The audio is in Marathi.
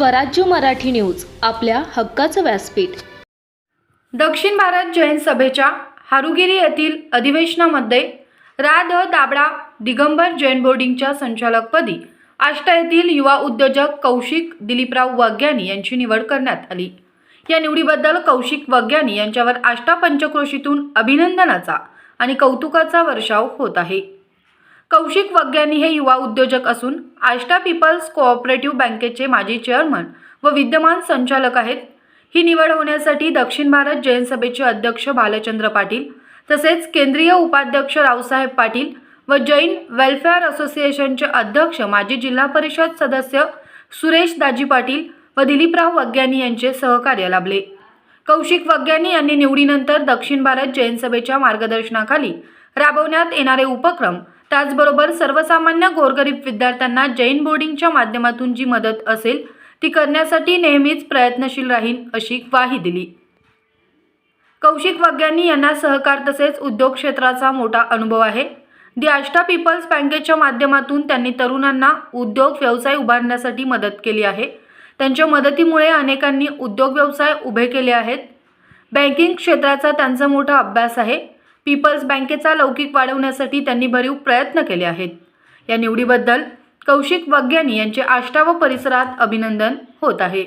स्वराज्य मराठी न्यूज आपल्या हक्काचं व्यासपीठ. दक्षिण भारत जैन सभेच्या हारुगिरी येथील अधिवेशनामध्ये रा ध दाबडा दिगंबर जैन बोर्डिंगच्या संचालकपदी आष्टा येथील युवा उद्योजक कौशिक दिलीपराव वग्यानी यांची निवड करण्यात आली. या निवडीबद्दल कौशिक वग्यानी यांच्यावर आष्टा पंचक्रोशीतून अभिनंदनाचा आणि कौतुकाचा वर्षाव होत आहे. कौशिक वग्यानी हे युवा उद्योजक असून आष्टा पीपल्स कोऑपरेटिव्ह बँकेचे माजी चेअरमन व विद्यमान संचालक आहेत. ही निवड होण्यासाठी दक्षिण भारत जैन सभेचे अध्यक्ष भालचंद्र पाटील तसेच केंद्रीय उपाध्यक्ष रावसाहेब पाटील व जैन वेलफेअर असोसिएशनचे अध्यक्ष माजी जिल्हा परिषद सदस्य सुरेश दाजी पाटील व दिलीपराव वग्यानी यांचे सहकार्य लाभले. कौशिक वग्यानी यांनी निवडीनंतर दक्षिण भारत जैन सभेच्या मार्गदर्शनाखाली राबवण्यात येणारे उपक्रम त्याचबरोबर सर्वसामान्य गोरगरीब विद्यार्थ्यांना जैन बोर्डिंगच्या माध्यमातून जी मदत असेल ती करण्यासाठी नेहमीच प्रयत्नशील राहीन अशी ग्वाही दिली. कौशिक वग्यानी यांना सहकार तसेच उद्योग क्षेत्राचा मोठा अनुभव आहे. दी आष्टा पीपल्स बँकेच्या माध्यमातून त्यांनी तरुणांना उद्योग व्यवसाय उभारण्यासाठी मदत केली आहे. त्यांच्या मदतीमुळे अनेकांनी उद्योग व्यवसाय उभे केले आहेत. बँकिंग क्षेत्राचा त्यांचा मोठा अभ्यास आहे. पीपल्स बँकेचा लौकिक वाढवण्यासाठी त्यांनी भरीव प्रयत्न केले आहेत. या निवडीबद्दल कौशिक वग्यानी यांचे आष्टा व परिसरात अभिनंदन होत आहे.